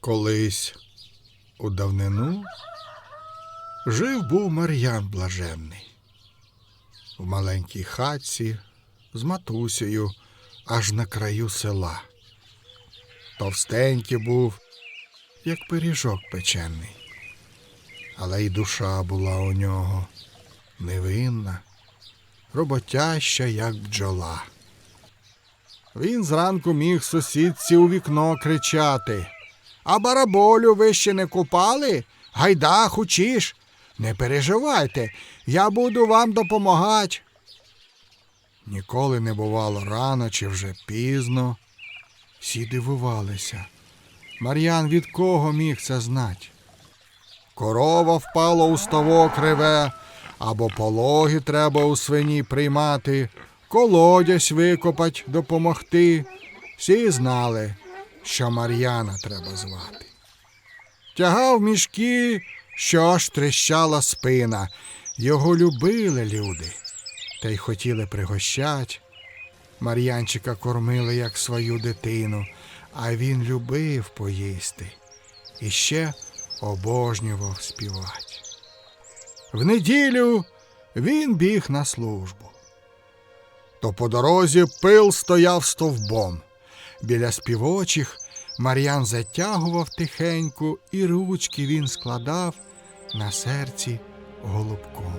Колись у давнину жив був Мар'ян Блаженний. В маленькій хатці з матусею аж на краю села. Товстенький був, як пиріжок печений. Але й душа була у нього невинна, роботяща, як бджола. Він зранку міг сусідці у вікно кричати. А бараболю ви ще не купали? Гайда, хочеш? Не переживайте, я буду вам допомагати. Ніколи не бувало рано чи вже пізно. Всі дивувалися. Мар'ян від кого міг це знати? Корова впала у ставок реве, або пологи треба у свині приймати, колодязь викопать допомогти. Всі знали, що Мар'яна треба звати. Тягав мішки, що аж тріщала спина. Його любили люди, та й хотіли пригощать. Мар'янчика кормили, як свою дитину, а він любив поїсти і ще обожнював співати. В неділю він біг на службу. То по дорозі пил стояв стовбом. Біля співочих Мар'ян затягував тихенько, і ручки він складав на серці голубком.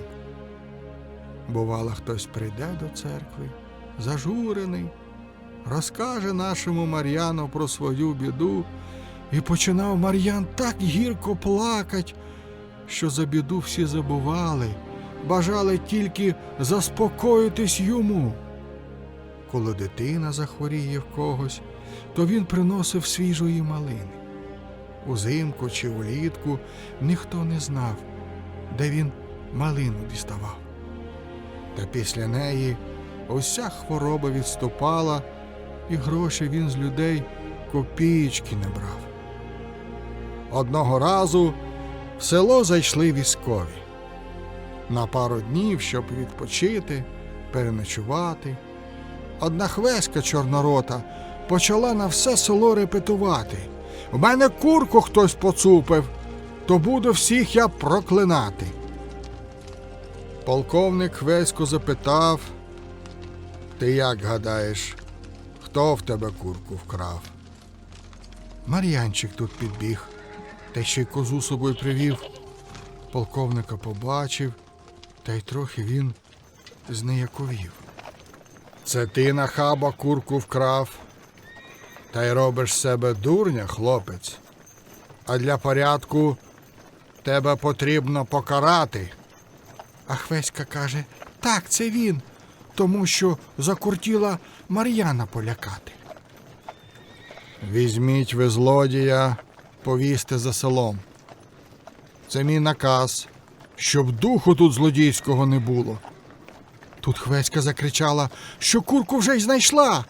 Бувало, хтось прийде до церкви, зажурений, розкаже нашому Мар'яну про свою біду, і починав Мар'ян так гірко плакать, що за біду всі забували, бажали тільки заспокоїтись йому. Коли дитина захворіє в когось, то він приносив свіжої малини. Узимку чи влітку ніхто не знав, де він малину діставав. Та після неї уся хвороба відступала, і гроші він з людей копієчки не брав. Одного разу в село зайшли військові на пару днів, щоб відпочити, переночувати. Одна хвеська чорнорота почала на все село репетувати. У мене курку хтось поцупив, то буду всіх я проклинати. Полковник хвеську запитав, ти як гадаєш, хто в тебе курку вкрав? Мар'янчик тут підбіг, та ще й козу собою привів. Полковника побачив, та й трохи він знеяковів. Це ти нахаба курку вкрав, та й робиш себе дурня, хлопець. А для порядку тебе потрібно покарати. А Хвеська каже, так, це він, тому що закуртіла Мар'яна полякати. Візьміть ви злодія, повісти за селом. Це мій наказ, щоб духу тут злодійського не було. Тут Хвеська закричала, що курку вже й знайшла.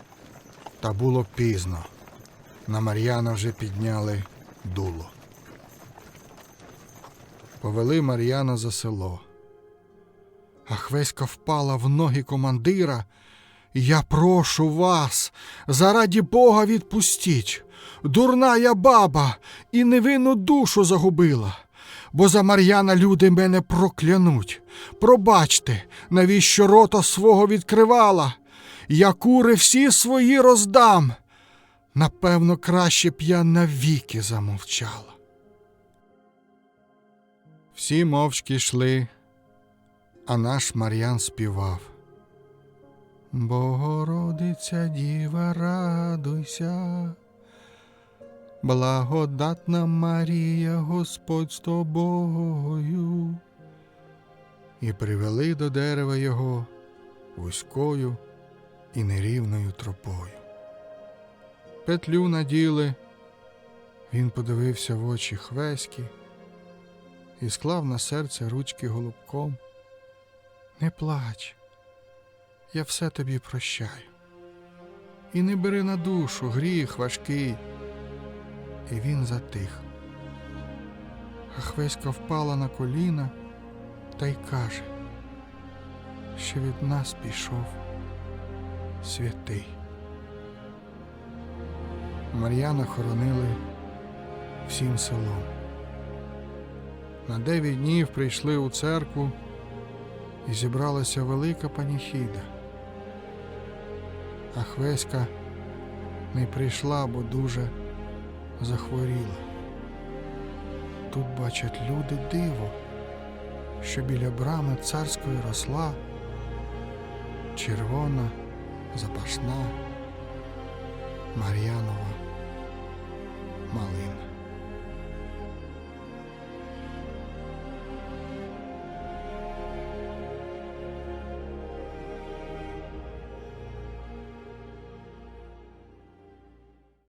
Та було пізно. На Мар'яна вже підняли дуло. Повели Мар'яна за село. А Хвеська впала в ноги командира. Я прошу вас, зараді Бога відпустіть. Дурна я баба і невинну душу загубила. Бо за Мар'яна люди мене проклянуть. Пробачте, навіщо рота свого відкривала. Я кури всі свої роздам. Напевно, краще б я навіки замовчала. Всі мовчки йшли, а наш Мар'ян співав. Богородиця Діва, радуйся, благодатна Марія, Господь з тобою. І привели до дерева його вузькою і нерівною тропою. Петлю наділи, він подивився в очі хвеськи і склав на серце ручки голубком. Не плач, я все тобі прощаю. І не бери на душу гріх важкий. І він затих. А Хвеська впала на коліна та й каже, що від нас пішов святий. Мар'яна хоронили всім селом. На дев'ять днів прийшли у церкву і зібралася велика паніхіда. А Хвеська не прийшла, бо дуже захворіла. Тут бачать люди диво, що біля брами царської росла червона, запашна, Мар'янова малина.